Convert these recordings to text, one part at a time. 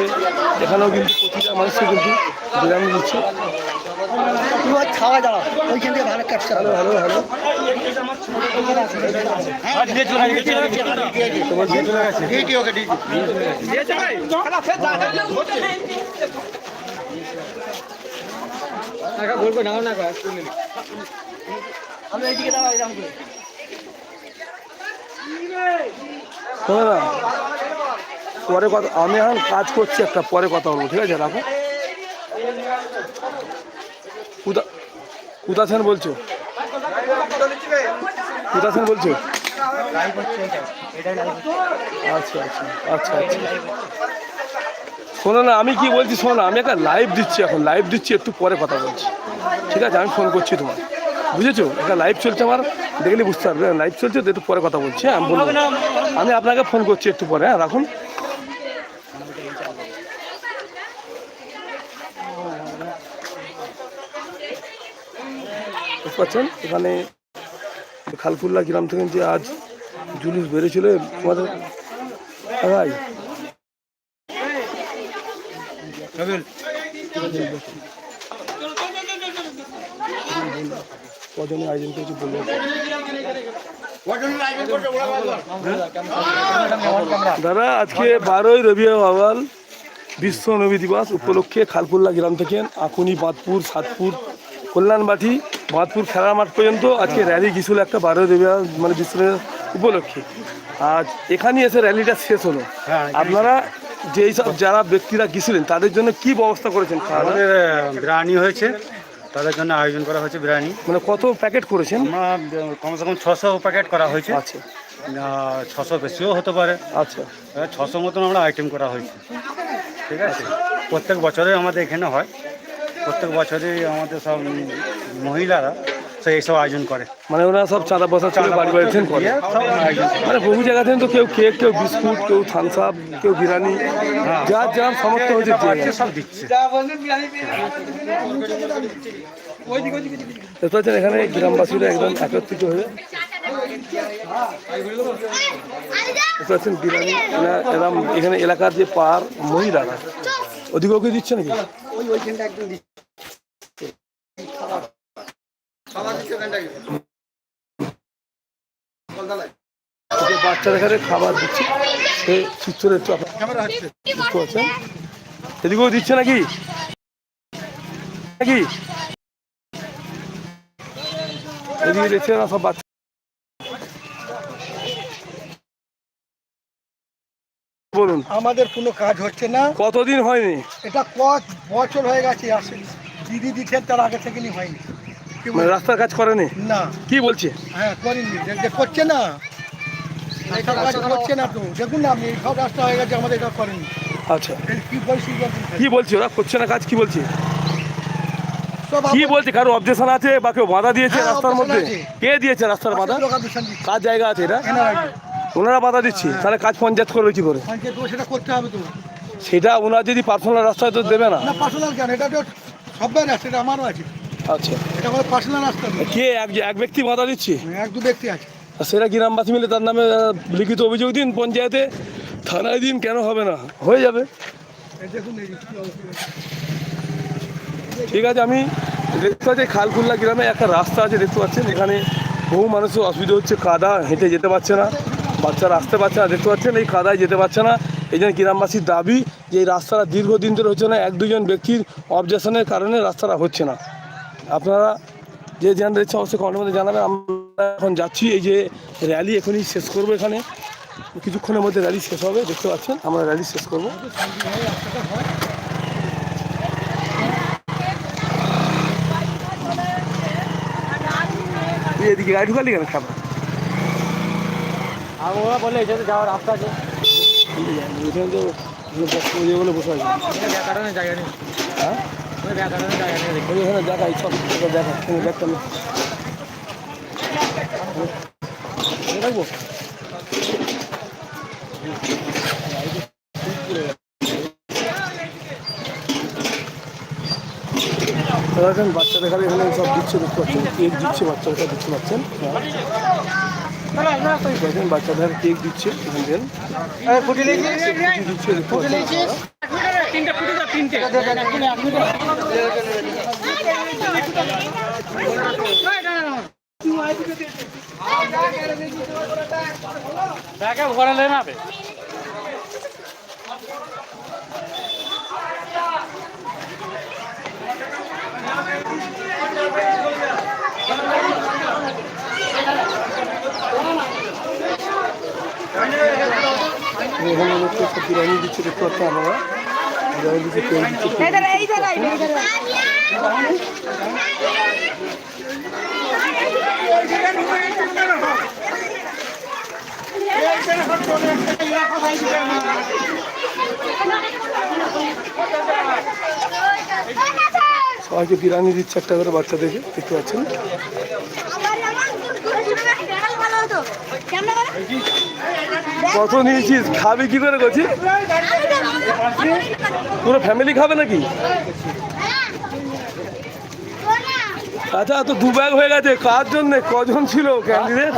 এইভাবে এখানেও কিন্তু প্রতিটা মানুষকে কিন্তু বিরিয়ানি দিচ্ছে। খাওয়া দাওয়া ওইখান থেকে ভালো কাটছে। Hello hello hello. তোমার দিয়ে চলে আমি এইদিকে দাঁড়াও এরকম করে। শোনো না পরে কথা আমি এখন কাজ করছি একটা, পরে কথা বলব, ঠিক আছে, রাখো। কোথা কোথাছেন বলছো? কোথাছেন বলছো? আচ্ছা আচ্ছা আচ্ছা আচ্ছা। শোনো না, আমি কি বলছি, শোনো না, আমি একটা লাইভ দিচ্ছি এখন লাইভ দিচ্ছি, একটু পরে কথা বলছি। ঠিক আছে, আমি ফোন করছি তোমার। বুঝেছ? একটা লাইভ চলছে আমার, দেখলে বুঝতে পারবে। লাইভ চলছে, তো একটু পরে কথা বলছি হ্যাঁ আমি আমি আপনাকে ফোন করছি একটু পরে হ্যাঁ রাখুন। পারছেন এখানে খালকুল্লা গ্রাম থেকে যে আজ জুলুস বেরিয়েছিল তোমাদের ভাই কজনের আয়োজন করেছি দাদা, আজকে বারোই রবি আওয়াল বিশ্ব নবী দিবস উপলক্ষে খালকুল্লা গ্রাম থেকে আকুনি বাঁধপুর, সাতপুর, কল্যাণবাটি বাঁধপুর খেলার মাঠ পর্যন্ত আজকে র্যালি গিয়েছিল একটা বারো আওয়াল মানে বিশ্ব নবী উপলক্ষে। আজ এখানে এসে র্যালিটা শেষ হলো। আপনারা যেই সব যারা ব্যক্তিরা গিয়েছিলেন তাদের জন্য কি ব্যবস্থা করেছেন আমাদের বিরিয়ানি হয়েছে। তাদের জন্য আয়োজন করা হয়েছে বিরিয়ানি। মানে কত প্যাকেট করেছেন? কমসে কম ছশো প্যাকেট করা হয়েছে। আচ্ছা। ছশো বেশিও হতে পারে। আচ্ছা। ছশো মতন আমরা আইটেম করা হয়েছে। ঠিক আছে? প্রত্যেক বছরে আমাদের এখানে হয়। প্রত্যেক বছরই আমাদের সব মহিলারা সে এইসব আয়োজন করে। মানে ওনারা সব চাঁদা বসা ছিল বাড়ি বাড়ি থেকে করে। মানে বহু জায়গা থেকে তো কেউ কেক কেউ বিস্কুট কেউ থামস আপ কেউ বিরিয়ানি যার যার সমর্থ হয়েছে যেটা দিয়ে সব দিচ্ছে। দেখতে পাচ্ছেন এখানে গ্রামবাসীরা একদম একত্রিত হয়ে দেখতে পাচ্ছেন বিরিয়ানি এরা- এরা এখানে এলাকার যে পার মহিলারা ওদিকেও কি দিচ্ছে নাকি? ওই ওইখানটা একদম খাবার দিচ্ছে সে একটু এদিকেও দিচ্ছে নাকি? নাকি? এদিকে দিচ্ছে না সব বাচ্চা? বলুন। আমাদের কোনো কাজ হচ্ছে না। কতদিন হয়নি? এটা কত বছর হয়ে গেছে আসে দিদি দিচ্ছেন তার আগে থেকে নি হয়নি। মানে রাস্তার কাজ করেনি? না। কি বলছে? হ্যাঁ করিনি যে- করছে না। এইসব কাজ করছে না তো। দেখুন না আপনি সব রাস্তা হয়ে গেছে আমাদের এটা করেনি আচ্ছা। কি? কি বলছে? ওরা করছে না কাজ কি বলছে? কি বলছে? কারও অবজেকশন আছে বা কেউ বাধা দিয়েছে হ্যাঁ, রাস্তার মধ্যে? কে দিয়েছে রাস্তার বাধা? দিচ্ছে। কার জায়গা আছে এটা? ওনারা বাধা দিচ্ছে। তাহলে কাজ পঞ্চায়েত করবে কি করে? সেটা করতে হবে তো। সেটা ওনার যদি পার্সোনাল রাস্তায় তো দেবে না। না পার্সোনাল কেন? এটা তো সবার আছে এটা আমারও আছে। আচ্ছা। এটা আমাদের পার্সোনাল রাস্তা। কে? এক এক ব্যক্তি বাধা দিচ্ছে? এক দু ব্যক্তি আছে। আর সেটা গ্রামবাসী মিলে তার নামে লিখিত অভিযোগ দিন পঞ্চায়েতে থানায় দিন কেন হবে না? হয়ে যাবে। ঠিক আছে আমি দেখতে পাচ্ছি খালকুল্লা গ্রামে একটা রাস্তা আছে দেখতে পাচ্ছেন? এখানে বহু মানুষের অসুবিধা হচ্ছে কাদা হেঁটে যেতে পারছে না। বাচ্চারা আসতে পারছে না দেখতে পাচ্ছেন? এই কাদায় যেতে পারছে না। এই জন্য গ্রামবাসীর দাবি যে এই রাস্তাটা দীর্ঘদিন ধরে হচ্ছে না এক দুজন ব্যক্তির অবজেকশনের কারণে রাস্তাটা হচ্ছে না। আপনারা যে জানতে ইচ্ছা অবশ্যই কমেন্টের মধ্যে জানাবেন। আমরা এখন যাচ্ছি এই যে র্যালি এখনই শেষ করব এখানে। কিছুক্ষণের মধ্যে র্যালি শেষ হবে দেখতে পাচ্ছেন? আমরা র্যালি শেষ করব। এদিকে গাড়ি ঢুকালি কেন খাবার? আর ওরা বলে যে যাওয়ার রাস্তা আছে। এখানে তো বসে আছে। ব্যাকারণে জায়গা নেই। হ্যাঁ? এখানে দেখা তুমি দেখতে আমি দেখব দেখেন বাচ্চাদের খালি এখানে সব দিচ্ছে দেখতে পাচ্ছেন কেক দিচ্ছে বাচ্চাদের দিচ্ছে পাচ্ছেন। দেখেন বাচ্চাদের কেক দিচ্ছে দিচ্ছে দেখতে পাচ্ছেন তিনটে ফুটে যা তিনটে। ব্যাগে ভরালে না দিচ্ছে দেখতে পাচ্ছি আমরা সবাইকে বিরানি দিচ্ছে একটা করে বাচ্চা দেখে দেখতে পাচ্ছেন। কত নিয়েছিস? খাবি কি করে করছিস পুরো ফ্যামিলি খাবে নাকি? আচ্ছা তো দু ব্যাগ হয়ে গেছে। কার জন্য? কজন ছিল ক্যান্ডিডেট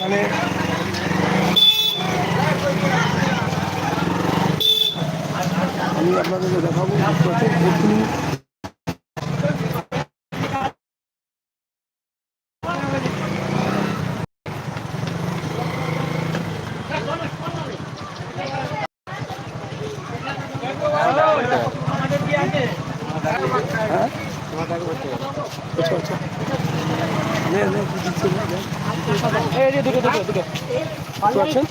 মানে আমি আপনাদেরকে দেখাবো দেখতে পাচ্ছেন, এক্ষুনি আচ্ছা আচ্ছা নে নে কি দিচ্ছে না দেখ। দেখতে পাচ্ছেন?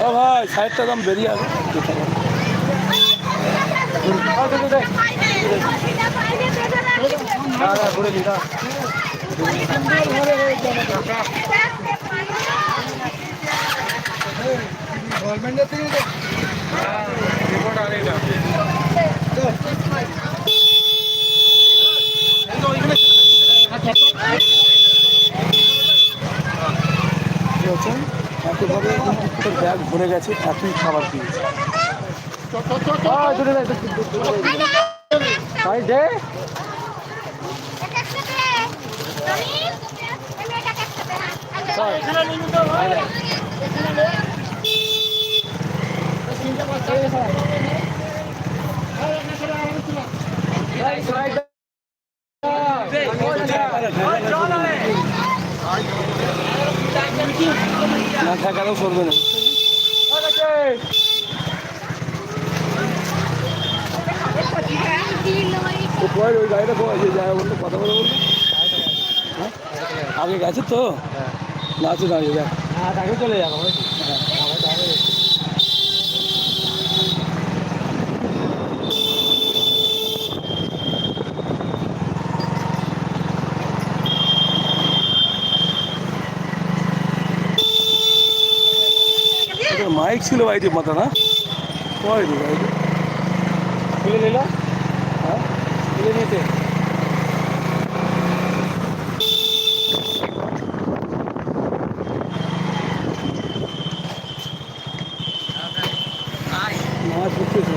ও ভাই সাইডটা দাম বেরিয়ে আসবে গভর্নমেন্টের ব্যাগ ভরে গেছে এতই খাবার দিয়েছে না থাকারও করবে না ও ওই গাড়িটা কোথায় যে যায় বলল কথা বলে বলল হ্যাঁ? আগে গেছে তো? না আছে দাঁড়িয়ে যাক তাকে চলে যাব মাইক ছিল বাড়িতে মাথা না কয় রে বাড়িতে খুলে নিল? হ্যাঁ খুলে নিতে মাছ উঠতেছে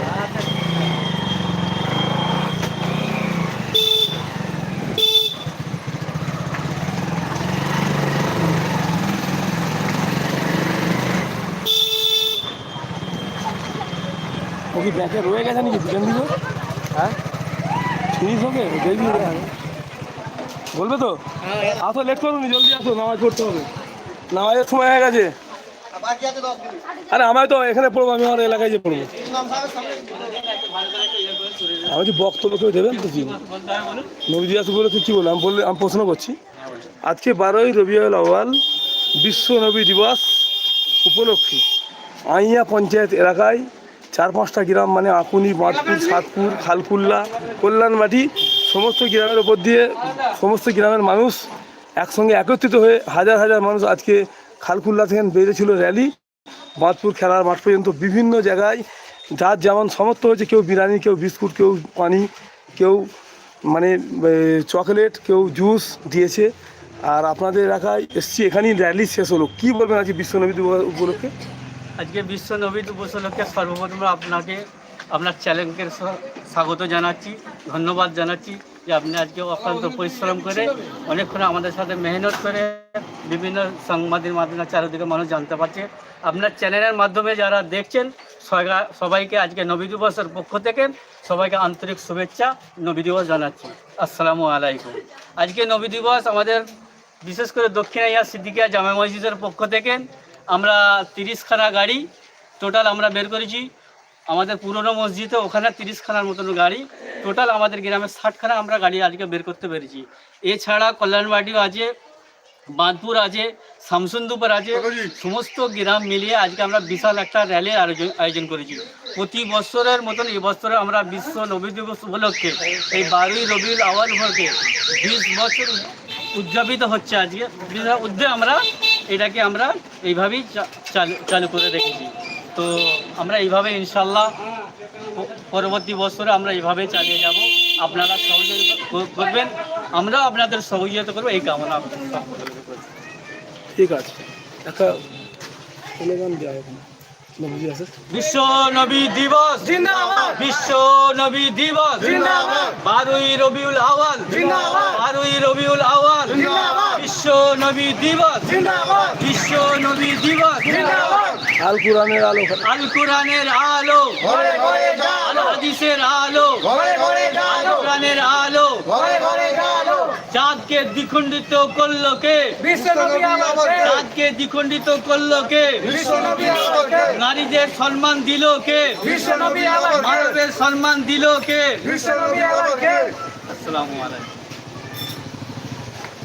ও কি ব্যাকে রয়ে গেছে নাকি দুজন দিল হ্যাঁ ফিনিশ হবে দেখবি বলবে তো? আসো লেট করুন জলদি আসো নামাজ পড়তে হবে। নামাজের সময় হয়ে গেছে। আরে আমায় তো এখানে পড়ব আমি আমার এলাকায় যে পড়ব। আমি যে বক্তব্য কেউ দেবেন তো কি? নবীজি আসবে বলে কি বলে আমি বললে আমি প্রশ্ন করছি। আজকে বারোই রবিউল আওয়াল বিশ্ব নবী দিবস উপলক্ষে। আইয়া পঞ্চায়েত এলাকায় চার পাঁচটা গ্রাম মানে আকুনি বাঁধপুর সাতপুর, খালকুল্লা, কল্যাণমাটি, সমস্ত গ্রামের ওপর দিয়ে সমস্ত গ্রামের মানুষ একসঙ্গে একত্রিত হয়ে হাজার হাজার মানুষ আজকে খালকুল্লা থেকে বেরিয়েছিল র্যালি। বাঁধপুর খেলার মাঠ পর্যন্ত বিভিন্ন জায়গায়, যার যেমন সমর্থ হয়েছে কেউ বিরিয়ানি, কেউ বিস্কুট, কেউ পানি, কেউ মানে চকলেট, কেউ জুস দিয়েছে। আর আপনাদের এলাকায় এসছি, এখানেই র্যালি শেষ হলো। কী বলবেন আজকে বিশ্বনবী উপলক্ষে? আজকে বিশ্ব নবীদ উপলক্ষে সর্বপ্রথম আপনাকে, আপনার স- স্বাগত জানাচ্ছি, ধন্যবাদ জানাচ্ছি যে আপনি আজকে অক্লান্ত পরিশ্রম করে অনেকক্ষণ আমাদের সাথে মেহনত করে বিভিন্ন সংবাদের মাধ্যমে চারিদিকে মানুষ জানতে পারছে। আপনার চ্যানেলের মাধ্যমে যারা দেখছেন সবাইকে আজকে নবী দিবসের পক্ষ থেকে সবাইকে আন্তরিক শুভেচ্ছা নবী দিবস জানাচ্ছি। আসসালামু আলাইকুম। আজকে নবী দিবস আমাদের বিশেষ করে দক্ষিণাইয়া সিদ্দিকিয়া জামা মসজিদের পক্ষ থেকে আমরা তিরিশখানা গাড়ি টোটাল আমরা বের করেছি। আমাদের পুরনো মসজিদে ওখানে তিরিশখানার মতন গাড়ি। টোটাল আমাদের গ্রামে ষাটখানা আমরা গাড়ি আজকে বের করতে পেরেছি। এছাড়া কল্যাণবাটিও আছে, বাঁধপুর আছে, শামসুন্দুপুর আছে, সমস্ত গ্রাম মিলিয়ে আজকে আমরা বিশাল একটা র্যালির আয়োজন আয়োজন করেছি। প্রতি বছরের মতন এবছরে আমরা বিশ্ব নবী দিবস উপলক্ষে এই বারোই রবিউল আওয়াল উপলক্ষে বিশ বছর উদযাপিত হচ্ছে আজকে। উদ্যোগে আমরা এটাকে আমরা এইভাবেই চালু করে রেখেছি। তো আমরা এইভাবে ইনশাল্লাহ পরবর্তী বছরে আমরা এইভাবে চালিয়ে যাব। আপনারা সহযোগিতা কর- করবেন। আমরা আপনাদের সহযোগিতা করব। এই কামনা ঠিক আছে। একটা বিশ্ব নবী দিবস। বিশ্ব নবী দিবস। বারোই রবিউল আওয়াল বারোই রবিউল আওয়াল বিশ্ব নবী দিবস। বিশ্ব নবী দিবস। আল কোরআনের আলো। আল কোরআনের আলো। আল হাদিসের আলো আল। চাঁদকে দ্বিখণ্ডিত করল কে? রাতকে দ্বিখণ্ডিত করল কে? নারীদের সম্মান দিল কে? মানবের সম্মান দিল কে? আসসালামু আলাইকুম।